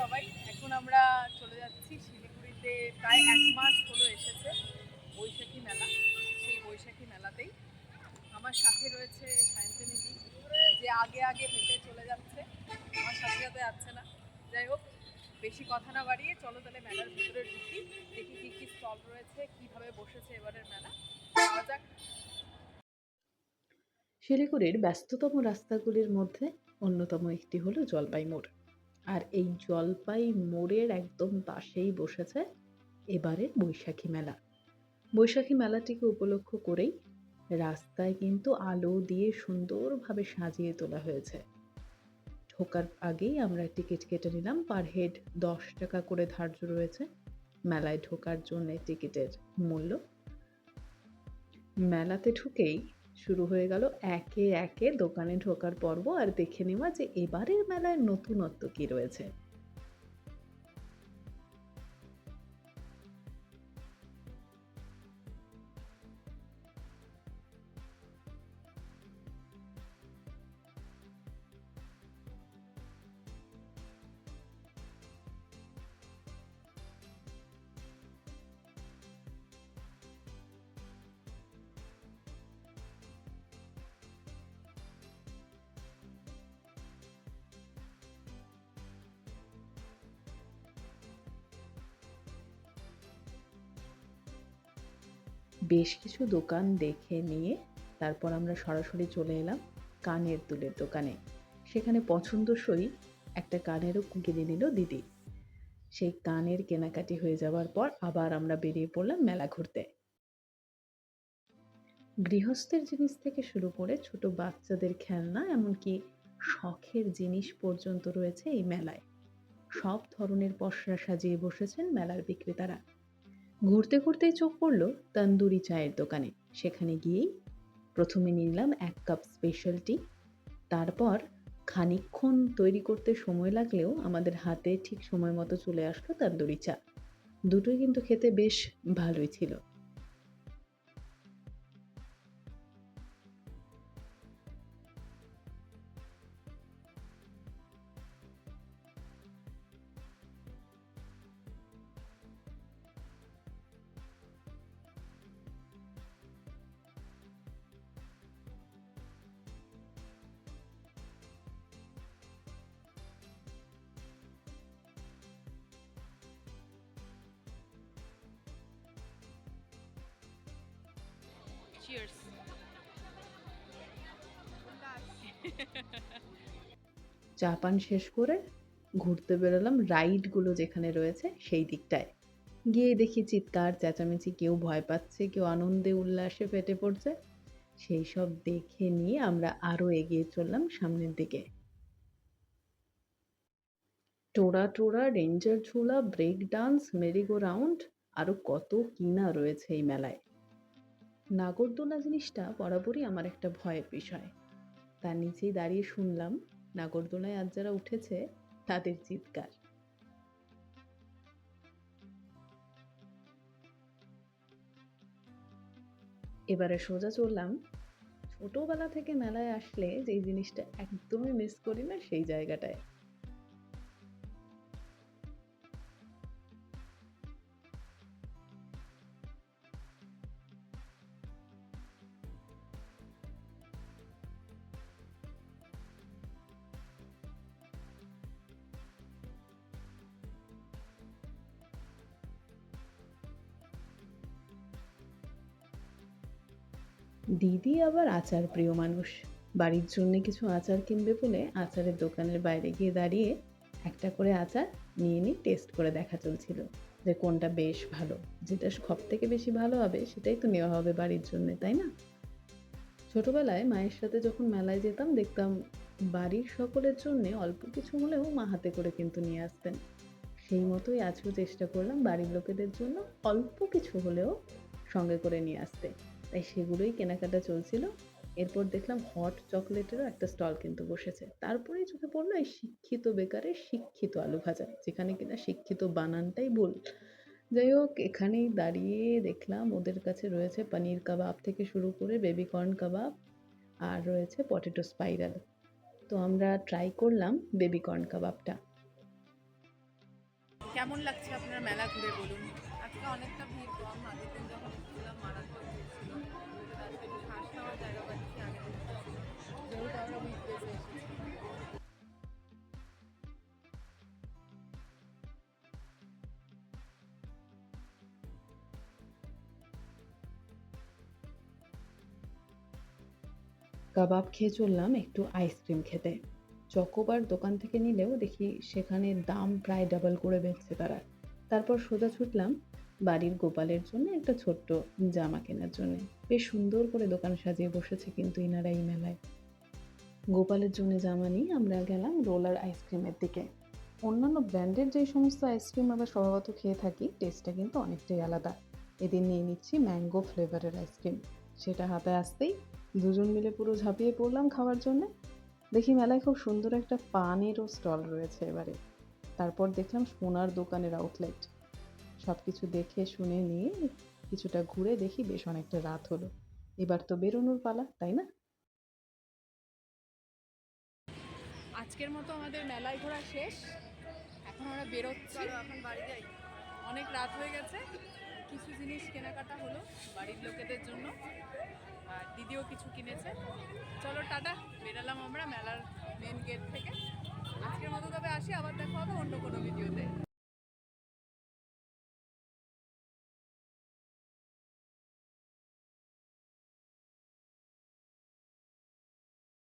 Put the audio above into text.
সবাই। এখন আমরা চলে যাচ্ছি শিলিগুড়িতে প্রায় এক মাস হলো এসেছে বৈশাখী মেলা। সেই বৈশাখী মেলাতেই আমার সাথে রয়েছে সায়ন্তনীদি যে আগে আগে হেঁটে চলে যাচ্ছে। আমার সাথে সাথে যাচ্ছে না। যাই হোক, বেশি কথা না বাড়িয়ে চলো তাহলে মেলার ভিতরে ঢুকি, দেখি কী কী স্টল রয়েছে, কীভাবে বসেছে এবারের মেলা। যাক। শিলিগুড়ির ব্যস্ততম রাস্তাগুলির মধ্যে অন্যতম একটি হলো জলপাই মোড়। আর এই জলপাই মোড়ের একদম পাশেই বসেছে এবারের বৈশাখী মেলা। বৈশাখী মেলাটিকে উপলক্ষ করেই রাস্তায় কিন্তু আলো দিয়ে সুন্দরভাবে সাজিয়ে তোলা হয়েছে। ঢোকার আগেই আমরা টিকিট কেটে নিলাম, পার হেড দশ টাকা করে ধার্য রয়েছে মেলায় ঢোকার জন্য টিকিটের মূল্য। মেলাতে ঢুকেই শুরু হয়ে গেল একে একে দোকানে ঢোকার পর্ব আর দেখে নেওয়া যে এবারের মেলায় নতুনত্ব কী রয়েছে। বেশ কিছু দোকান দেখে নিয়ে তারপর আমরা সরাসরি চলে এলাম কানের দুলের দোকানে। সেখানে পছন্দসই একটা কানেরও কিনে নিল দিদি। সেই কানের কেনাকাটি হয়ে যাওয়ার পর আবার আমরা বেরিয়ে পড়লাম মেলা ঘুরতে। গৃহস্থের জিনিস থেকে শুরু করে ছোট বাচ্চাদের খেলনা, এমনকি শখের জিনিস পর্যন্ত রয়েছে এই মেলায়। সব ধরনের পসরা সাজিয়ে বসেছেন মেলার বিক্রেতারা। ঘুরতে ঘুরতেই চোখ পড়ল তন্দুরি চায়ের দোকানে। সেখানে গিয়েই প্রথমে নিলাম এক কাপ স্পেশাল টি তারপর খানিক্ষণ তৈরি করতে সময় লাগলেও আমাদের হাতে ঠিক সময় মতো চলে আসলো তন্দুরি চা। দুটোই কিন্তু খেতে বেশ ভালোই ছিল। চিয়ার্স চা পান শেষ করে ঘুরতে বেরোলাম রাইডগুলো যেখানে রয়েছে সেই দিকটায়। গিয়ে দেখি চিৎকার, চেঁচামেচি, কেউ ভয় পাচ্ছে, কেউ আনন্দে উল্লাসে ফেটে পড়ছে। সেই সব দেখে নিয়ে আমরা আরও এগিয়ে চললাম সামনের দিকে। টোরা টোরা রেঞ্জার ঝুলা, break dance, merry go round আরও কত কিনা রয়েছে এই মেলায়। নাগরদোলা জিনিসটা বরাবরই আমার একটা ভয়ের বিষয়। তার নিচেই দাঁড়িয়ে শুনলাম, নাগরদোলায় আজ যারা উঠেছে, তাদের চিৎকার। এবারে সোজা চললাম। ছোটবেলা থেকে মেলায় আসলে যেই জিনিসটা একদমই মিস করি না, সেই জায়গাটায়। দিদি আবার আচার প্রিয় মানুষ। বাড়ির জন্যে কিছু আচার কিনবে বলে আচারের দোকানের বাইরে গিয়ে দাঁড়িয়ে একটা করে আচার নিয়ে নিয়ে টেস্ট করে দেখা চলছিল যে কোনটা বেশ ভালো। যেটা সব থেকে বেশি ভালো হবে সেটাই তো নেওয়া হবে বাড়ির জন্য, তাই না? ছোটবেলায় মায়ের সাথে যখন মেলায় যেতাম, দেখতাম বাড়ির সকলের জন্যে অল্প কিছু হলেও মা হাতে করে কিন্তু নিয়ে আসতেন। সেই মতোই আজকেও চেষ্টা করলাম বাড়ির লোকেদের জন্য অল্প কিছু হলেও সঙ্গে করে নিয়ে আসতে। তাই সেগুলোই কেনাকাটা চলছিল। এরপর দেখলাম হট চকলেটেরও একটা স্টল কিন্তু বসেছে। তারপরেই চোখে পড়ল এই শিক্ষিত বেকারের শিক্ষিত আলু ভাজা, যেখানে কিনা শিক্ষিত বানানটাই ভুল। যাই হোক, এখানেই দাঁড়িয়ে দেখলাম ওদের কাছে রয়েছে পনির কাবাব থেকে শুরু করে বেবি কর্ন কাবাব আর রয়েছে পটেটো স্পাইরাল তো আমরা ট্রাই করলাম বেবি কর্ন কাবাবটা। কেমন লাগছে আপনার মেলা ঘুরে বলুন? আজকে অনেকটা ভিড় কম। আগের দিন যখন এসেছিলাম মারাত্মক ভিড় ছিল। আজকে জায়গা পাচ্ছি, আগের দিন কাবাব খেয়ে চললাম একটু আইসক্রিম খেতে। চকোবার দোকান থেকে নিলেও দেখি সেখানে দাম প্রায় ডাবল করে বেচছে তারা। তারপর সোজা ছুটলাম বাড়ির গোপালের জন্য একটা ছোট্ট জামা কেনার জন্য। বেশ সুন্দর করে দোকান সাজিয়ে বসেছে কিন্তু ইনারা এই মেলায়। গোপালের জন্য জামা নিয়ে আমরা গেলাম রোলার আইসক্রিমের দিকে। অন্যান্য ব্র্যান্ডের যে সমস্ত আইসক্রিম আমরা স্বভাবত খেয়ে থাকি, টেস্টটা কিন্তু অনেকটাই আলাদা। এদিন নিয়ে নিচ্ছি ম্যাঙ্গো ফ্লেভারের আইসক্রিম। সেটা হাতে আসতেই দুজন মিলে পুরো ঝাঁপিয়ে পড়লাম খাওয়ার জন্য। দেখি মেলায় খুব সুন্দর একটা পানেরও স্টল রয়েছে এবারে। তারপর দেখলাম সোনার দোকানের আউটলেট সব কিছু দেখে শুনে নিয়ে কিছুটা ঘুরে দেখি বেশ অনেকটা রাত হলো। এবার তো বেরোনোর পালা, তাই না? আজকের মতো আমাদের মেলায় ঘোরা শেষ। এখন আমরা বেরোচ্ছি। এখন বাড়ি যাই অনেক রাত হয়ে গেছে। কিছু জিনিস কেনাকাটা হলো বাড়ির লোকেদের জন্য। আর দিদিও কিছু কিনেছে। চলো টাটা, বেরালাম আমরা মেলার মেন গেট থেকে। আজকের মতো তবে আসি, আবার দেখা হবে অন্য কোনো